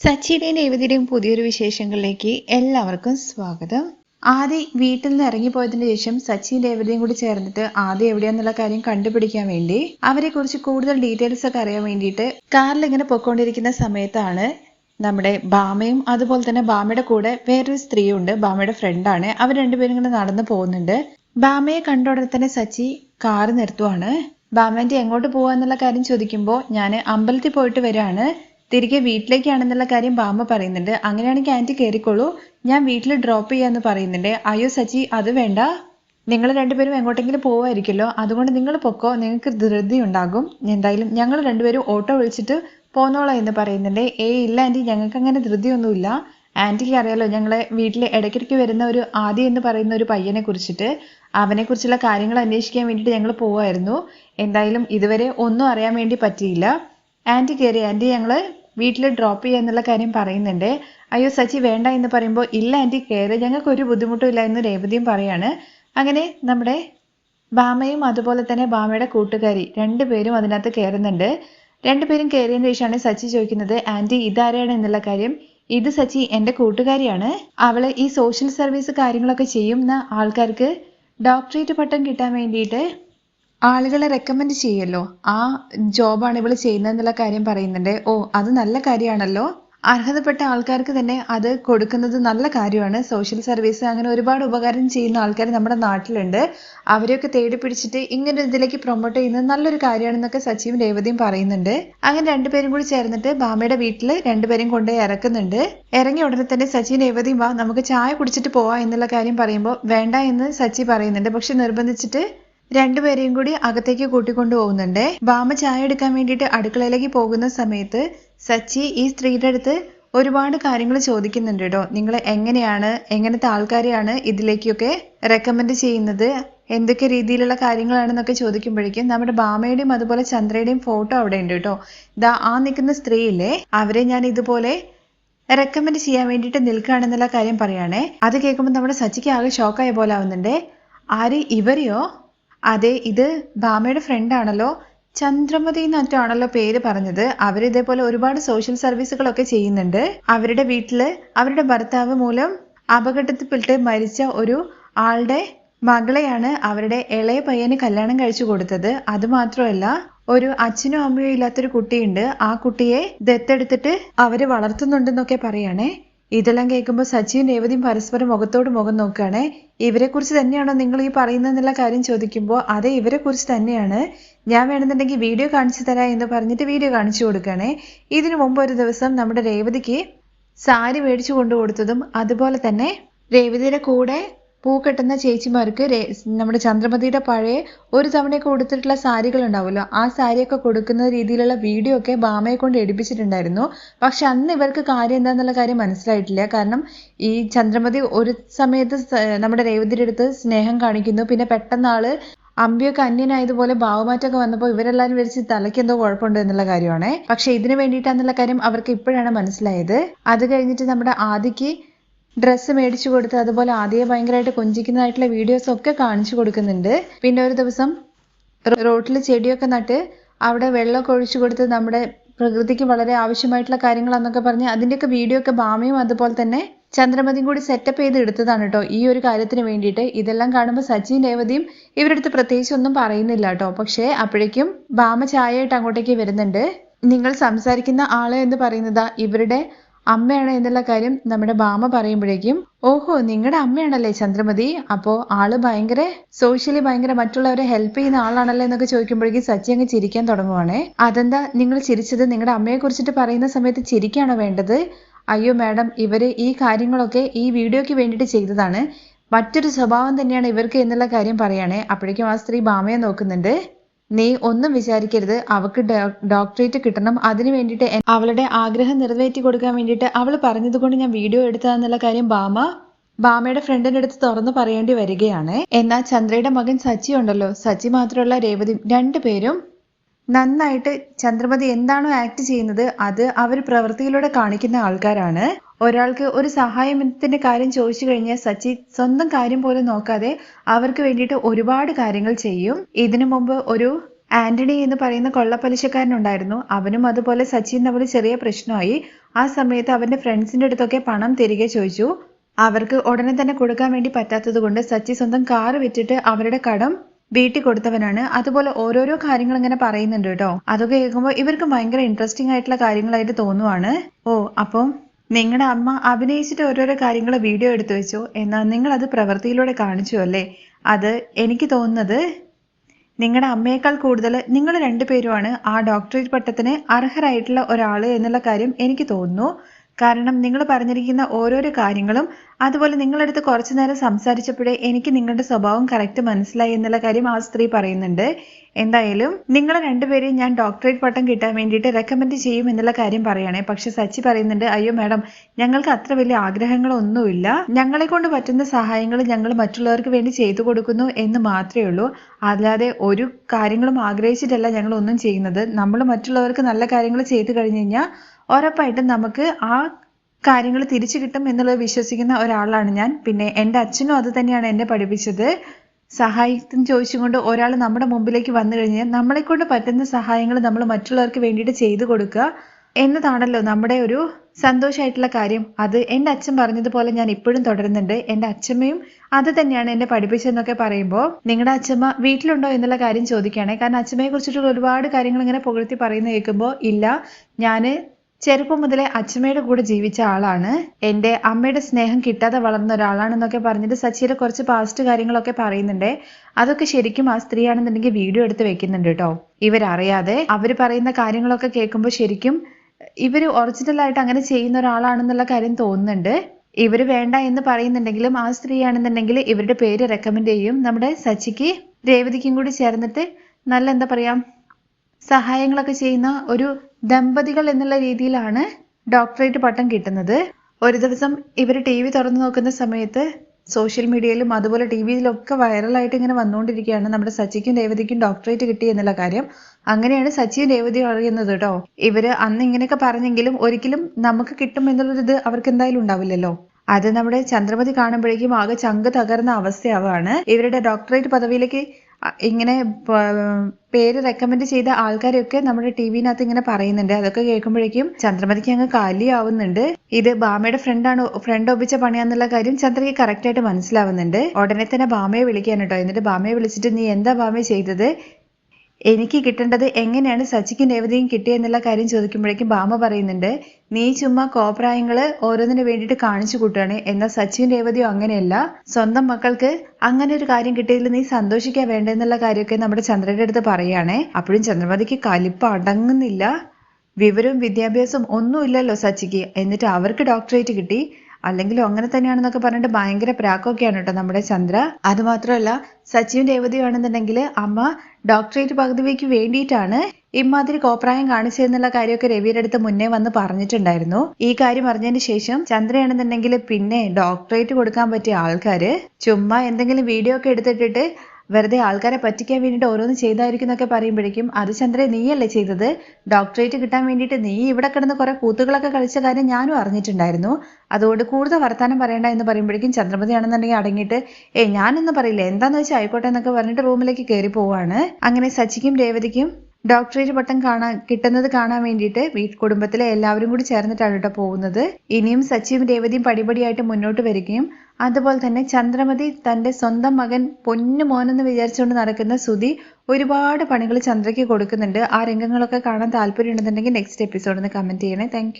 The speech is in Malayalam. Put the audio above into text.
സച്ചിയുടെയും രേവതിയുടെയും പുതിയൊരു വിശേഷങ്ങളിലേക്ക് എല്ലാവർക്കും സ്വാഗതം. ആദ്യം വീട്ടിൽ നിന്ന് ഇറങ്ങിപ്പോയതിനു ശേഷം സച്ചിൻ രേവതിയും കൂടി ചേർന്നിട്ട് ആദ്യം എവിടെയാന്നുള്ള കാര്യം കണ്ടുപിടിക്കാൻ വേണ്ടി അവരെ കുറിച്ച് കൂടുതൽ ഡീറ്റെയിൽസ് ഒക്കെ അറിയാൻ വേണ്ടിയിട്ട് കാറിൽ ഇങ്ങനെ പൊയ്ക്കൊണ്ടിരിക്കുന്ന സമയത്താണ് നമ്മുടെ ബാമയും അതുപോലെ തന്നെ ബാമയുടെ കൂടെ വേറൊരു സ്ത്രീയുണ്ട് ബാമയുടെ ഫ്രണ്ടാണ് അവർ രണ്ടുപേരും ഇങ്ങനെ നടന്നു പോകുന്നുണ്ട്. ബാമയെ കണ്ട ഉടനെ തന്നെ സച്ചി കാറ് നിർത്തുവാണ്. ബാമേന്റെ എങ്ങോട്ട് പോവാന്നുള്ള കാര്യം ചോദിക്കുമ്പോൾ ഞാൻ അമ്പലത്തിൽ പോയിട്ട് വരാണ് തിരികെ വീട്ടിലേക്കാണെന്നുള്ള കാര്യം ബാമ പറയുന്നുണ്ട്. അങ്ങനെയാണെങ്കിൽ ആന്റി കയറിക്കോളൂ ഞാൻ വീട്ടിൽ ഡ്രോപ്പ് ചെയ്യാന്ന് പറയുന്നുണ്ട്. അയ്യോ സച്ചി അത് വേണ്ട. നിങ്ങൾ രണ്ടുപേരും എങ്ങോട്ടെങ്കിലും പോവായിരിക്കുമല്ലോ. അതുകൊണ്ട് നിങ്ങൾ പൊക്കോ. നിങ്ങൾക്ക് ധൃതി ഉണ്ടാകും. എന്തായാലും ഞങ്ങൾ രണ്ടുപേരും ഓട്ടോ വിളിച്ചിട്ട് പോന്നോളാം എന്ന് പറയുന്നുണ്ട്. ഏ ഇല്ല ആന്റി ഞങ്ങൾക്ക് അങ്ങനെ ധൃതിയൊന്നുമില്ല. ആന്റിക്ക് അറിയാലോ ഞങ്ങളെ വീട്ടിൽ ഇടയ്ക്കിടയ്ക്ക് വരുന്ന ഒരു ആദി എന്ന് പറയുന്ന ഒരു പയ്യനെ കുറിച്ചിട്ട്. അവനെ കുറിച്ചുള്ള കാര്യങ്ങൾ അന്വേഷിക്കാൻ വേണ്ടിയിട്ട് ഞങ്ങൾ പോവായിരുന്നു. എന്തായാലും ഇതുവരെ ഒന്നും അറിയാൻ വേണ്ടി പറ്റിയില്ല. ആന്റി കയറി ആന്റി ഞങ്ങൾ വീട്ടിൽ ഡ്രോപ്പ് ചെയ്യുക എന്നുള്ള കാര്യം പറയുന്നുണ്ട്. അയ്യോ സച്ചി വേണ്ട എന്ന് പറയുമ്പോൾ ഇല്ല ആന്റി കയറി ഞങ്ങൾക്ക് ഒരു ബുദ്ധിമുട്ടും ഇല്ല എന്ന് രേവതിയും പറയാണ്. അങ്ങനെ നമ്മുടെ ബാമയും അതുപോലെ തന്നെ ബാമയുടെ കൂട്ടുകാരി രണ്ടുപേരും അതിനകത്ത് കയറുന്നുണ്ട് രണ്ടുപേരും കയറിയതിന് ശേഷമാണ് സച്ചി ചോദിക്കുന്നത് ആന്റി ഇതാരാണ്? എന്നുള്ള കാര്യം. ഇത് സച്ചി എന്റെ കൂട്ടുകാരിയാണ്. അവൾ ഈ സോഷ്യൽ സർവീസ് കാര്യങ്ങളൊക്കെ ചെയ്യുന്ന ആൾക്കാർക്ക് ഡോക്ടറേറ്റ് പട്ടം കിട്ടാൻ വേണ്ടിയിട്ട് ആളുകളെ റെക്കമെൻഡ് ചെയ്യല്ലോ. ആ ജോബാണ് ഇവൾ ചെയ്യുന്നതെന്നുള്ള കാര്യം പറയുന്നുണ്ട്. ഓ അത് നല്ല കാര്യമാണല്ലോ. അർഹതപ്പെട്ട ആൾക്കാർക്ക് തന്നെ അത് കൊടുക്കുന്നത് നല്ല കാര്യമാണ്. സോഷ്യൽ സർവീസ് അങ്ങനെ ഒരുപാട് ഉപകാരം ചെയ്യുന്ന ആൾക്കാർ നമ്മുടെ നാട്ടിലുണ്ട്. അവരെയൊക്കെ തേടി പിടിച്ചിട്ട് ഇങ്ങനെ ഇതിലേക്ക് പ്രൊമോട്ട് ചെയ്യുന്നത് നല്ലൊരു കാര്യമാണെന്നൊക്കെ സച്ചിവും രേവതിയും പറയുന്നുണ്ട്. അങ്ങനെ രണ്ടുപേരും കൂടി ചേർന്നിട്ട് ബാമയുടെ വീട്ടിൽ രണ്ടുപേരും കൊണ്ടുപോയി ഇറക്കുന്നുണ്ട്. ഇറങ്ങിയ ഉടനെ തന്നെ സച്ചിൻ രേവതിയും വാ നമുക്ക് ചായ കുടിച്ചിട്ട് പോവാ എന്നുള്ള കാര്യം പറയുമ്പോൾ വേണ്ട എന്ന് സച്ചി പറയുന്നുണ്ട്. പക്ഷെ നിർബന്ധിച്ചിട്ട് രണ്ടുപേരെയും കൂടി അകത്തേക്ക് കൂട്ടിക്കൊണ്ടു പോകുന്നുണ്ട് ബാമ ചായ എടുക്കാൻ വേണ്ടിയിട്ട് അടുക്കളയിലേക്ക് പോകുന്ന സമയത്ത് സച്ചി ഈ സ്ത്രീയുടെ അടുത്ത് ഒരുപാട് കാര്യങ്ങൾ ചോദിക്കുന്നുണ്ട് കേട്ടോ. നിങ്ങൾ എങ്ങനെയാണ് എങ്ങനത്തെ ആൾക്കാരെയാണ് ഇതിലേക്കൊക്കെ റെക്കമെൻഡ് ചെയ്യുന്നത്? എന്തൊക്കെ രീതിയിലുള്ള കാര്യങ്ങളാണെന്നൊക്കെ ചോദിക്കുമ്പോഴേക്കും നമ്മുടെ ബാമയുടെയും അതുപോലെ ചന്ദ്രയുടെയും ഫോട്ടോ അവിടെ ഉണ്ട് കേട്ടോ. ദാ ആ നിൽക്കുന്ന സ്ത്രീയില്ലേ അവരെ ഞാൻ ഇതുപോലെ റെക്കമെൻഡ് ചെയ്യാൻ വേണ്ടിയിട്ട് നിൽക്കുകയാണെന്നുള്ള കാര്യം പറയുകയാണേ. അത് കേൾക്കുമ്പോൾ നമ്മുടെ സച്ചിക്ക് ആകെ ഷോക്കായ പോലെ ആവുന്നുണ്ട്. ആര് ഇവരെയോ? അതെ ഇത് ഭാമയുടെ ഫ്രണ്ട് ആണല്ലോ. ചന്ദ്രമതി എന്നിട്ടാണല്ലോ പേര് പറഞ്ഞത്. അവർ ഇതേപോലെ ഒരുപാട് സോഷ്യൽ സർവീസുകളൊക്കെ ചെയ്യുന്നുണ്ട്. അവരുടെ വീട്ടിൽ അവരുടെ ഭർത്താവ് മൂലം അപകടത്തിൽപ്പെട്ട് മരിച്ച ഒരു ആളുടെ മകളെയാണ് അവരുടെ ഇളയ പയ്യന് കല്യാണം കഴിച്ചു കൊടുത്തത്. അത് മാത്രമല്ല ഒരു അച്ഛനും അമ്മയും ഇല്ലാത്തൊരു കുട്ടിയുണ്ട്. ആ കുട്ടിയെ ദത്തെടുത്തിട്ട് അവർ വളർത്തുന്നുണ്ടെന്നൊക്കെ പറയണേ. ഇതെല്ലാം കേൾക്കുമ്പോൾ സച്ചിയും രേവതിയും പരസ്പരം മുഖത്തോട് മുഖം നോക്കുകയാണ്. ഇവരെക്കുറിച്ച് തന്നെയാണോ നിങ്ങൾ ഈ പറയുന്നതെന്നുള്ള കാര്യം ചോദിക്കുമ്പോൾ അതെ ഇവരെക്കുറിച്ച് തന്നെയാണ്. ഞാൻ വേണമെന്നുണ്ടെങ്കിൽ വീഡിയോ കാണിച്ചു തരാം എന്ന് പറഞ്ഞിട്ട് വീഡിയോ കാണിച്ചു കൊടുക്കണേ. ഇതിനു മുമ്പ് ഒരു ദിവസം നമ്മുടെ രേവതിക്ക് സാരി മേടിച്ചു കൊണ്ടു കൊടുത്തതും അതുപോലെ തന്നെ രേവതിയുടെ കൂടെ പൂ കെട്ടുന്ന ചേച്ചിമാർക്ക് നമ്മുടെ ചന്ദ്രമതിയുടെ പഴയ ഒരു തവണയൊക്കെ കൊടുത്തിട്ടുള്ള സാരികൾ ഉണ്ടാവുമല്ലോ ആ സാരിയൊക്കെ കൊടുക്കുന്ന രീതിയിലുള്ള വീഡിയോ ഒക്കെ ബാമയെ കൊണ്ട് എടുപ്പിച്ചിട്ടുണ്ടായിരുന്നു. പക്ഷെ അന്ന് ഇവർക്ക് കാര്യം എന്താന്നുള്ള കാര്യം മനസ്സിലായിട്ടില്ല. കാരണം ഈ ചന്ദ്രമതി ഒരു സമയത്ത് നമ്മുടെ രേവതിയുടെ അടുത്ത് സ്നേഹം കാണിക്കുന്നു. പിന്നെ പെട്ടെന്നാൾ അമ്പിയൊക്കെ അന്യനായതുപോലെ ഭാവമാറ്റമൊക്കെ വന്നപ്പോൾ ഇവരെല്ലാവരും വിരിച്ച് തലയ്ക്ക് എന്തോ കുഴപ്പമുണ്ട് എന്നുള്ള കാര്യമാണ്. പക്ഷെ ഇതിനു വേണ്ടിയിട്ടാന്നുള്ള കാര്യം അവർക്ക് ഇപ്പോഴാണ് മനസ്സിലായത്. അത് കഴിഞ്ഞിട്ട് നമ്മുടെ ആദിക്ക് ഡ്രസ്സ് മേടിച്ചു കൊടുത്ത് അതുപോലെ ആദ്യം ഭയങ്കരമായിട്ട് കൊഞ്ചിക്കുന്നതായിട്ടുള്ള വീഡിയോസ് ഒക്കെ കാണിച്ചു കൊടുക്കുന്നുണ്ട്. പിന്നെ ഒരു ദിവസം റോട്ടിൽ ചെടിയൊക്കെ നട്ട് അവിടെ വെള്ളമൊക്കെ ഒഴിച്ചു കൊടുത്ത് നമ്മുടെ പ്രകൃതിക്ക് വളരെ ആവശ്യമായിട്ടുള്ള കാര്യങ്ങളാന്നൊക്കെ പറഞ്ഞ് അതിന്റെയൊക്കെ വീഡിയോ ഒക്കെ ബാമയും അതുപോലെ തന്നെ ചന്ദ്രമതിയും കൂടി സെറ്റപ്പ് ചെയ്ത് എടുത്തതാണ് കേട്ടോ ഈ ഒരു കാര്യത്തിന് വേണ്ടിയിട്ട്. ഇതെല്ലാം കാണുമ്പോൾ സച്ചിൻ രേവതിയും ഇവരുടെ അടുത്ത് പ്രത്യേകിച്ച് ഒന്നും പറയുന്നില്ല കേട്ടോ. പക്ഷേ അപ്പോഴേക്കും ബാമ ചായയായിട്ട് അങ്ങോട്ടേക്ക് വരുന്നുണ്ട്. നിങ്ങൾ സംസാരിക്കുന്ന ആൾ എന്ന് പറയുന്നത് ഇവരുടെ അമ്മയാണ് എന്നുള്ള കാര്യം നമ്മുടെ ബാമ പറയുമ്പോഴേക്കും ഓഹോ നിങ്ങളുടെ അമ്മയാണല്ലേ ചന്ദ്രമതി? അപ്പോ ആൾ ഭയങ്കര സോഷ്യലി ഭയങ്കര മറ്റുള്ളവരെ ഹെൽപ്പ് ചെയ്യുന്ന ആളാണല്ലോ എന്നൊക്കെ ചോദിക്കുമ്പോഴേക്കും സച്ചി അങ്ങ് ചിരിക്കാൻ തുടങ്ങുവാണേ. അതെന്താ നിങ്ങൾ ചിരിച്ചത്? നിങ്ങളുടെ അമ്മയെ കുറിച്ചിട്ട് പറയുന്ന സമയത്ത് ചിരിക്കാണോ വേണ്ടത്? അയ്യോ മാഡം ഇവർ ഈ കാര്യങ്ങളൊക്കെ ഈ വീഡിയോയ്ക്ക് വേണ്ടിയിട്ട് ചെയ്തതാണ്. മറ്റൊരു സ്വഭാവം തന്നെയാണ് ഇവർക്ക് എന്നുള്ള കാര്യം പറയുകയാണേ അപ്പോഴേക്കും ആ സ്ത്രീ ബാമയെ നോക്കുന്നുണ്ട്. നീ ഒന്നും വിചാരിക്കരുത്. അവൾക്ക് ഡോക്ടറേറ്റ് കിട്ടണം. അതിനു വേണ്ടിയിട്ട് അവളുടെ ആഗ്രഹം നിറവേറ്റി കൊടുക്കാൻ വേണ്ടിയിട്ട് അവൾ പറഞ്ഞതുകൊണ്ട് ഞാൻ വീഡിയോ എടുത്തതെന്നുള്ള കാര്യം ബാമ ബാമയുടെ ഫ്രണ്ടിന്റെ അടുത്ത് തുറന്നു പറയേണ്ടി വരികയാണ്. എന്നാൽ ചന്ദ്രയുടെ മകൻ സച്ചി ഉണ്ടല്ലോ. സച്ചി മാത്രമല്ല രേവതി രണ്ടുപേരും നന്നായിട്ട് ചന്ദ്രമതി എന്താണോ ആക്ട് ചെയ്യുന്നത് അത് അവർ പ്രവൃത്തിയിലൂടെ കാണിക്കുന്ന ആൾക്കാരാണ്. ഒരാൾക്ക് ഒരു സഹായത്തിന്റെ കാര്യം ചോദിച്ചു കഴിഞ്ഞാൽ സച്ചി സ്വന്തം കാര്യം പോലും നോക്കാതെ അവർക്ക് വേണ്ടിയിട്ട് ഒരുപാട് കാര്യങ്ങൾ ചെയ്യും. ഇതിനു മുമ്പ് ഒരു ആന്റണി എന്ന് പറയുന്ന കൊള്ളപ്പലിശക്കാരനുണ്ടായിരുന്നു. അവനും അതുപോലെ സച്ചിൻ തമ്മിൽ ചെറിയ പ്രശ്നമായി. ആ സമയത്ത് അവന്റെ ഫ്രണ്ട്സിന്റെ അടുത്തൊക്കെ പണം തിരികെ ചോദിച്ചു. അവർക്ക് ഉടനെ തന്നെ കൊടുക്കാൻ വേണ്ടി പറ്റാത്തത് കൊണ്ട് സച്ചി സ്വന്തം കാറ് വിറ്റിട്ട് അവരുടെ കടം വീട്ടിൽ കൊടുത്തവനാണ്. അതുപോലെ ഓരോരോ കാര്യങ്ങൾ ഇങ്ങനെ പറയുന്നുണ്ട് കേട്ടോ. അതൊക്കെ കേൾക്കുമ്പോൾ ഇവർക്ക് ഭയങ്കര ഇൻട്രസ്റ്റിംഗ് ആയിട്ടുള്ള കാര്യങ്ങളായിട്ട് തോന്നുവാണ്. ഓ അപ്പം നിങ്ങളുടെ അമ്മ അഭിനയിച്ചിട്ട് ഓരോരോ കാര്യങ്ങൾ വീഡിയോ എടുത്തു വെച്ചു? എന്നാൽ നിങ്ങൾ അത് പ്രവൃത്തിയിലൂടെ കാണിച്ചു അല്ലേ? അത് എനിക്ക് തോന്നുന്നത് നിങ്ങളുടെ അമ്മയേക്കാൾ കൂടുതൽ നിങ്ങൾ രണ്ടുപേരുമാണ് ആ ഡോക്ടറേറ്റ് പട്ടത്തിന് അർഹരായിട്ടുള്ള ഒരാൾ എന്നുള്ള കാര്യം എനിക്ക് തോന്നുന്നു. കാരണം നിങ്ങൾ പറഞ്ഞിരിക്കുന്ന ഓരോരോ കാര്യങ്ങളും അതുപോലെ നിങ്ങളടുത്ത് കുറച്ചു നേരം സംസാരിച്ചപ്പോഴേ എനിക്ക് നിങ്ങളുടെ സ്വഭാവം കറക്റ്റ് മനസ്സിലായി എന്നുള്ള കാര്യം ആ സ്ത്രീ പറയുന്നുണ്ട്. എന്തായാലും നിങ്ങൾ രണ്ടുപേരെയും ഞാൻ ഡോക്ടറേറ്റ് പട്ടം കിട്ടാൻ വേണ്ടിയിട്ട് റെക്കമെൻഡ് ചെയ്യും എന്നുള്ള കാര്യം പറയുകയാണെ. പക്ഷെ സച്ചി പറയുന്നുണ്ട് അയ്യോ മാഡം ഞങ്ങൾക്ക് അത്ര വലിയ ആഗ്രഹങ്ങളൊന്നുമില്ല. ഞങ്ങളെ കൊണ്ട് പറ്റുന്ന സഹായങ്ങൾ ഞങ്ങൾ മറ്റുള്ളവർക്ക് വേണ്ടി ചെയ്തു കൊടുക്കുന്നു എന്ന് മാത്രമേ ഉള്ളൂ. അല്ലാതെ ഒരു കാര്യങ്ങളും ആഗ്രഹിച്ചിട്ടല്ല ഞങ്ങൾ ഒന്നും ചെയ്യുന്നത്. നമ്മൾ മറ്റുള്ളവർക്ക് നല്ല കാര്യങ്ങൾ ചെയ്തു കഴിഞ്ഞു കഴിഞ്ഞാൽ ഉറപ്പായിട്ടും നമുക്ക് ആ കാര്യങ്ങൾ തിരിച്ചു കിട്ടും എന്നുള്ളത് വിശ്വസിക്കുന്ന ഒരാളാണ് ഞാൻ. പിന്നെ എന്റെ അച്ഛനും അത് തന്നെയാണ് എന്നെ പഠിപ്പിച്ചത്. സഹായത്തിന് ചോദിച്ചുകൊണ്ട് ഒരാൾ നമ്മുടെ മുമ്പിലേക്ക് വന്നു കഴിഞ്ഞാൽ നമ്മളെ കൊണ്ട് പറ്റുന്ന സഹായങ്ങൾ നമ്മൾ മറ്റുള്ളവർക്ക് വേണ്ടിയിട്ട് ചെയ്തു കൊടുക്കുക എന്നതാണല്ലോ നമ്മുടെ ഒരു സന്തോഷമായിട്ടുള്ള കാര്യം. അത് എന്റെ അച്ഛൻ പറഞ്ഞതുപോലെ ഞാൻ ഇപ്പോഴും തുടരുന്നുണ്ട്. എന്റെ അച്ഛമ്മയും അത് തന്നെയാണ് എന്നെ പഠിപ്പിച്ചതെന്നൊക്കെ പറയുമ്പോൾ നിങ്ങളുടെ അച്ഛമ്മ വീട്ടിലുണ്ടോ എന്നുള്ള കാര്യം ചോദിക്കുകയാണെ കാരണം അച്ഛമ്മയെ കുറിച്ചിട്ടുള്ള ഒരുപാട് കാര്യങ്ങൾ ഇങ്ങനെ പുകഴ്ത്തി പറയുന്ന കേൾക്കുമ്പോൾ ഇല്ല ഞാൻ ചെറുപ്പം മുതലേ അച്ഛമ്മയുടെ കൂടെ ജീവിച്ച ആളാണ്. എന്റെ അമ്മയുടെ സ്നേഹം കിട്ടാതെ വളർന്ന ഒരാളാണ് എന്നൊക്കെ പറഞ്ഞിട്ട് സച്ചിയുടെ കുറച്ച് പാസ്റ്റ് കാര്യങ്ങളൊക്കെ പറയുന്നുണ്ട്. അതൊക്കെ ശരിക്കും ആ സ്ത്രീയാണെന്നുണ്ടെങ്കിൽ വീഡിയോ എടുത്ത് വെക്കുന്നുണ്ട് കേട്ടോ ഇവരറിയാതെ അവർ പറയുന്ന കാര്യങ്ങളൊക്കെ കേൾക്കുമ്പോൾ ശരിക്കും ഇവർ ഒറിജിനൽ ആയിട്ട് അങ്ങനെ ചെയ്യുന്ന ഒരാളാണെന്നുള്ള കാര്യം തോന്നുന്നുണ്ട്. ഇവർ വേണ്ട എന്ന് പറയുന്നുണ്ടെങ്കിലും ആ സ്ത്രീയാണെന്നുണ്ടെങ്കിൽ ഇവരുടെ പേര് റെക്കമെൻഡ് ചെയ്യും. നമ്മുടെ സച്ചിക്ക് രേവതിക്കും കൂടി ചേർന്നിട്ട് നല്ല എന്താ പറയാ സഹായങ്ങളൊക്കെ ചെയ്യുന്ന ഒരു ദമ്പതികൾ എന്നുള്ള രീതിയിലാണ് ഡോക്ടറേറ്റ് പട്ടം കിട്ടുന്നത്. ഒരു ദിവസം ഇവർ ടി വി തുറന്നു നോക്കുന്ന സമയത്ത് സോഷ്യൽ മീഡിയയിലും അതുപോലെ ടി വിയിലൊക്കെ വൈറലായിട്ട് ഇങ്ങനെ വന്നുകൊണ്ടിരിക്കുകയാണ് നമ്മുടെ സച്ചിക്കും രേവതിക്കും ഡോക്ടറേറ്റ് കിട്ടി എന്നുള്ള കാര്യം. അങ്ങനെയാണ് സച്ചിയും രേവതിയും അറിയുന്നത് കേട്ടോ. ഇവർ അന്ന് ഇങ്ങനെയൊക്കെ പറഞ്ഞെങ്കിലും ഒരിക്കലും നമുക്ക് കിട്ടും എന്നുള്ളൊരു ഇത് അവർക്ക് എന്തായാലും ഉണ്ടാവില്ലല്ലോ. അത് നമ്മുടെ ചന്ദ്രമതി കാണുമ്പോഴേക്കും ആകെ ചങ്ക് തകർന്ന അവസ്ഥയാവാണ്. ഇവരുടെ ഡോക്ടറേറ്റ് പദവിയിലേക്ക് ഇങ്ങനെ പേര് റെക്കമെൻഡ് ചെയ്ത ആൾക്കാരെയൊക്കെ നമ്മുടെ ടി വിനകത്ത് ഇങ്ങനെ പറയുന്നുണ്ട്. അതൊക്കെ കേൾക്കുമ്പോഴേക്കും ചന്ദ്രമതിക്ക് അങ്ങ് കാലിയാവുന്നുണ്ട്. ഇത് ബാമയുടെ ഫ്രണ്ടാണ് ഫ്രണ്ട് ഒപ്പിച്ച പണിയാന്നുള്ള കാര്യം ചന്ദ്രയ്ക്ക് കറക്റ്റ് ആയിട്ട് മനസ്സിലാവുന്നുണ്ട്. ഉടനെ തന്നെ ബാമയെ വിളിക്കാൻ കേട്ടോ എന്നിട്ട് ബാമയെ വിളിച്ചിട്ട് നീ എന്താ ബാമയെ ചെയ്തത്? എനിക്ക് കിട്ടേണ്ടത് എങ്ങനെയാണ് സച്ചിക്കും രേവതിയും കിട്ടിയെന്നുള്ള കാര്യം ചോദിക്കുമ്പോഴേക്കും ഭാമ പറയുന്നുണ്ട് നീ ചുമ്മാ കോപ്രായങ്ങൾ ഓരോന്നിനു വേണ്ടിയിട്ട് കാണിച്ചു കൂട്ടുകയാണ്. എന്നാൽ സച്ചിൻ രേവതിയോ അങ്ങനെയല്ല. സ്വന്തം മക്കൾക്ക് അങ്ങനെ ഒരു കാര്യം കിട്ടിയതിൽ നീ സന്തോഷിക്കാൻ വേണ്ടെന്നുള്ള കാര്യമൊക്കെ നമ്മുടെ ചന്ദ്രന്റെ അടുത്ത് പറയുകയാണേ. അപ്പോഴും ചന്ദ്രമതിക്ക് കലിപ്പ് അടങ്ങുന്നില്ല. വിവരവും വിദ്യാഭ്യാസവും ഒന്നുമില്ലല്ലോ സച്ചിക്ക്. എന്നിട്ട് അവർക്ക് ഡോക്ടറേറ്റ് കിട്ടി. അല്ലെങ്കിലും അങ്ങനെ തന്നെയാണെന്നൊക്കെ പറഞ്ഞിട്ട് ഭയങ്കര പ്രാക്കൊക്കെയാണ് കേട്ടോ നമ്മുടെ ചന്ദ്ര. അത് മാത്രമല്ല സച്ചിൻ രേവതിയാണെന്നുണ്ടെങ്കിൽ അമ്മ ഡോക്ടറേറ്റ് പദവിക്ക് വേണ്ടിയിട്ടാണ് ഇമാതിരി കോപ്രായം കാണിച്ചതെന്നുള്ള കാര്യമൊക്കെ രവിയുടെ അടുത്ത് മുന്നേ വന്ന് പറഞ്ഞിട്ടുണ്ടായിരുന്നു. ഈ കാര്യം അറിഞ്ഞതിന് ശേഷം ചന്ദ്രയാണെന്നുണ്ടെങ്കിൽ പിന്നെ ഡോക്ടറേറ്റ് കൊടുക്കാൻ പറ്റിയ ആൾക്കാര് ചുമ്മാ എന്തെങ്കിലും വീഡിയോ ഒക്കെ എടുത്തിട്ടിട്ട് വെറുതെ ആൾക്കാരെ പറ്റിക്കാൻ വേണ്ടിയിട്ട് ഓരോന്ന് ചെയ്തായിരിക്കും എന്നൊക്കെ പറയുമ്പോഴേക്കും അത് ചന്ദ്രെ നീയല്ലേ ചെയ്തത്? ഡോക്ടറേറ്റ് കിട്ടാൻ വേണ്ടിയിട്ട് നീ ഇവിടെ കിടന്ന് കുറെ കൂത്തുകളൊക്കെ കളിച്ച കാര്യം ഞാനും അറിഞ്ഞിട്ടുണ്ടായിരുന്നു. അതുകൊണ്ട് കൂടുതൽ വർത്താനം പറയണ്ട എന്ന് പറയുമ്പോഴേക്കും ചന്ദ്രമതി ആണെന്നുണ്ടെങ്കിൽ അടങ്ങിയിട്ട് ഏ ഞാനൊന്നും പറയില്ല. എന്താന്ന് വെച്ചാൽ ആയിക്കോട്ടെ എന്നൊക്കെ പറഞ്ഞിട്ട് റൂമിലേക്ക് കയറി പോവാണ്. അങ്ങനെ സച്ചിക്കും രേവതിക്കും ഡോക്ടറേറ്റ് പട്ടം കാണാൻ കിട്ടുന്നത് കാണാൻ വേണ്ടിയിട്ട് വീട്ട് കുടുംബത്തിലെ എല്ലാവരും കൂടി ചേർന്നിട്ടാണ് കേട്ടോ പോകുന്നത്. ഇനിയും സച്ചിയും രേവതിയും പടിപടിയായിട്ട് മുന്നോട്ട് വരികയും അതുപോലെ തന്നെ ചന്ദ്രമതി തന്റെ സ്വന്തം മകൻ പൊന്നു മോനെന്ന് വിചാരിച്ചുകൊണ്ട് നടക്കുന്ന സുധി ഒരുപാട് പണികൾ ചന്ദ്രയ്ക്ക് കൊടുക്കുന്നുണ്ട്. ആ രംഗങ്ങളൊക്കെ കാണാൻ താല്പര്യം ഉണ്ടെന്നുണ്ടെങ്കിൽ നെക്സ്റ്റ് എപ്പിസോഡിൽ കമന്റ് ചെയ്യണേ. താങ്ക്